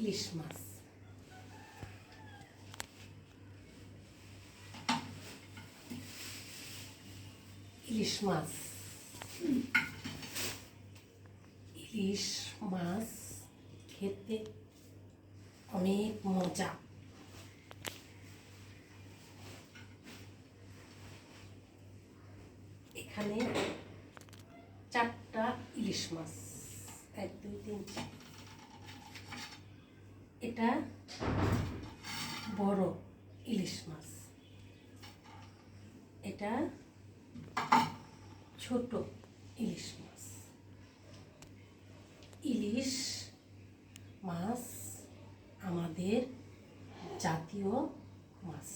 ইলিশ মাছ। ইলিশ মাছ। ইলিশ মাছ খেতে অনেক মজা। এখানে চারটা ইলিশ মাছ। এক, দুই, তিন, চার। এটা বড় ইলিশ মাছ। এটা ছোট ইলিশ মাছ। ইলিশ মাছ আমাদের জাতীয় মাছ।